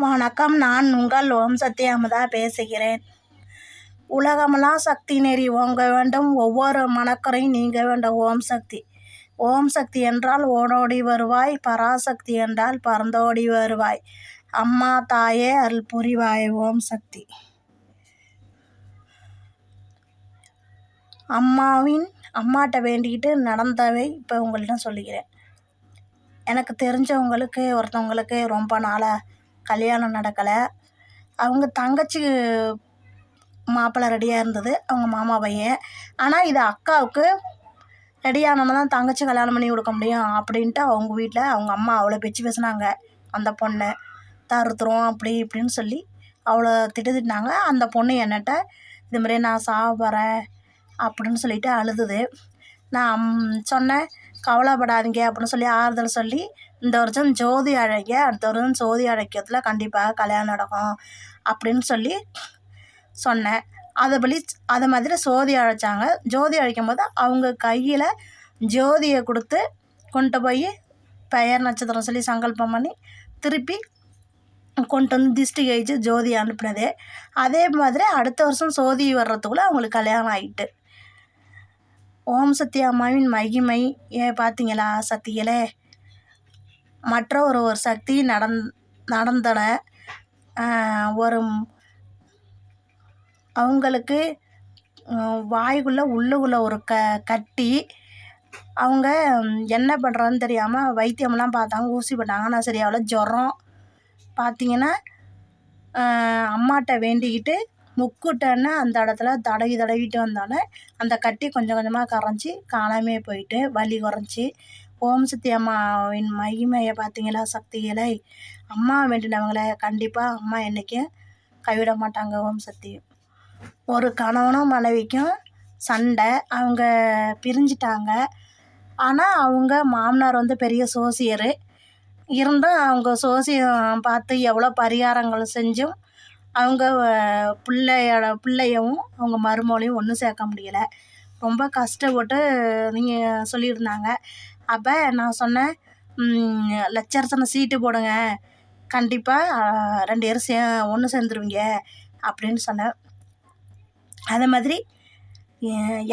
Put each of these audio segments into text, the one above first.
வணக்கம். நான் உங்கள் ஓம் சக்தி பேசுகிறேன். உலகமெல்லாம் சக்தி நெறி ஓங்க வேண்டும். ஒவ்வொரு மனக்கரையும் நீங்க வேண்டும் ஓம் சக்தி. ஓம் சக்தி என்றால் ஓடோடி வருவாய் பராசக்தி என்றால் பறந்தோடி வருவாய். அம்மா தாயே அருள் புரிவாய் ஓம் சக்தி. அம்மாவின் அம்மாட்ட வேண்டிக்கிட்டு நடந்தவை இப்போ உங்கள்கிட்ட சொல்லிக்கிறேன் எனக்கு தெரிஞ்சவங்களுக்கு ஒருத்தவங்களுக்கு ரொம்ப நாளாக கல்யாணம் நடக்கலை. அவங்க தங்கச்சி மாப்பிள்ளை ரெடியாக இருந்தது. அவங்க மாமா பையன். ஆனால் இது அக்காவுக்கு ரெடியானவங்க தான் தங்கச்சி கல்யாணம் பண்ணி கொடுக்க முடியும் அப்படின்ட்டு அவங்க வீட்டில் அவங்க அம்மா அவ்வளோ பேச்சு பேசுனாங்க. அந்த பொண்ணை தருத்துறோம் அப்படி இப்படின்னு சொல்லி அவ்வளோ திட்டு திட்டினாங்க அந்த பொண்ணு என்னட்ட இது மாதிரி நான் சாக அப்படின்னு சொல்லிட்டு அழுதுது. நான் சொன்னேன் கவலைப்படாதீங்க அப்படின்னு சொல்லி ஆறுதல் சொல்லி இந்த வருஷம் ஜோதி அழைக்க அடுத்த வருஷம் ஜோதி அழைக்கிறதுல கண்டிப்பாக கல்யாணம் நடக்கும் அப்படின்னு சொல்லி சொன்னேன். அதைபடி அதை மாதிரி ஜோதி அழைச்சாங்க. ஜோதி அழைக்கும் போது அவங்க கையில் ஜோதியை கொடுத்து கொண்டு போய் பெயர் நட்சத்திரம் சொல்லி சங்கல்பம் பண்ணி திருப்பி கொண்டு வந்து திஷ்டி கழிச்சு ஜோதி அனுப்பினது. அதே மாதிரி அடுத்த வருஷம் ஜோதி வர்றதுக்குள்ளே அவங்களுக்கு கல்யாணம் ஆகிட்டு ஓம் சக்தி அம்மாவின் மகிமை. ஏ பார்த்தீங்களா சக்திகளே? மற்ற ஒரு ஒரு சக்தி நடந் நடந்தன. ஒரு அவங்களுக்கு வாய்க்குள்ளே உள்ளுக்குள்ளே ஒரு க கட்டி அவங்க என்ன பண்ணுறதுன்னு தெரியாமல் வைத்தியம்லாம் பார்த்தாங்க ஊசி போட்டாங்க. ஆனால் சரியாகல ஜுரம். பார்த்தீங்கன்னா அம்மாட்ட வேண்டிக்கிட்டு முக்குட்டன்னு அந்த இடத்துல தடவி தடவிட்டு வந்தோடனே அந்த கட்டி கொஞ்சம் கொஞ்சமாக கரைஞ்சி காணாமே போயிட்டு வலி குறைஞ்சி ஓம் சக்தி அம்மாவின் மகிமையை பார்த்தீங்களா? சக்திகளை அம்மா வேண்டினவங்கள கண்டிப்பாக அம்மா என்றைக்கும் கைவிட மாட்டாங்க ஓம் சக்தி. ஒரு கணவனும் மனைவிக்கும் சண்டை. அவங்க பிரிஞ்சிட்டாங்க. ஆனால் அவங்க மாமனார் வந்து பெரிய சோசியர். இருந்தும் அவங்க சோசியம் பார்த்து எவ்வளோ பரிகாரங்கள் செஞ்சும் அவங்க பிள்ளையோட பிள்ளையவும் அவங்க மருமகளையும் ஒன்றும் சேர்க்க முடியலை. ரொம்ப கஷ்டப்பட்டு நீங்கள் சொல்லியிருந்தாங்க. அப்போ நான் சொன்னேன் லட்சரசனை சீட்டு போடுங்க. கண்டிப்பாக ரெண்டு பேரும் சே ஒன்று சேர்ந்துருவீங்க. அப்படின்னு சொன்னேன். அதே மாதிரி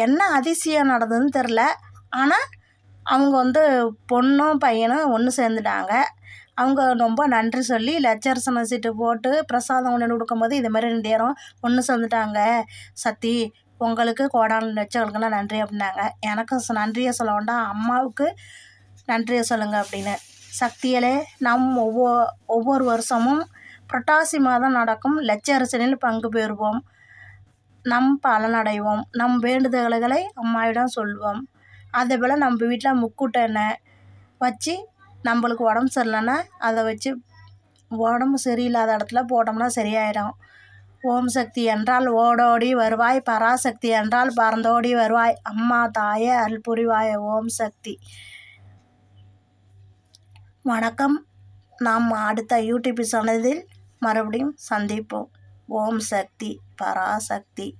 என்ன அதிசயம் நடந்ததுன்னு தெரில ஆனால் அவங்க வந்து பொண்ணும் பையனும் ஒன்று சேர்ந்துட்டாங்க. அவங்க ரொம்ப நன்றி சொல்லி லட்சரசன சீட்டு போட்டு பிரசாதம் ஒன்று கொடுக்கும்போது இது மாதிரி ரெண்டு நேரம் ஒன்று சேர்ந்துட்டாங்க. சத்தி உங்களுக்கு கோடான லட்சங்களுக்கெல்லாம் நன்றி அப்படின்னாங்க எனக்கு நன்றியை சொல்ல வேண்டாம் அம்மாவுக்கு நன்றியை சொல்லுங்கள் அப்படின்னு சக்தியிலே நம் ஒவ்வொ ஒவ்வொரு வருஷமும் புரட்டாசி மாதம் நடக்கும். லட்சரசனில் பங்கு பெறுவோம். நம் பலனடைவோம். நம் வேண்டுதல்களை அம்மாவிடம் சொல்வோம். அதே போல் நம்ம வீட்டில் முக்கூட்ட எண்ணெய் வச்சு நம்மளுக்கு உடம்பு சரியில்லைன்னா அதை வச்சு உடம்பு சரியில்லாத இடத்துல போட்டோம்னா சரியாயிடும். ஓம் சக்தி என்றால் ஓடோடி வருவாய் பராசக்தி என்றால் பறந்தோடி வருவாய். அம்மா தாயே அல்புரிவாய புரிவாய் ஓம் சக்தி வணக்கம். நாம் அடுத்த யூடியூப் சேனலில் மறுபடியும் சந்திப்போம். ஓம் சக்தி பராசக்தி.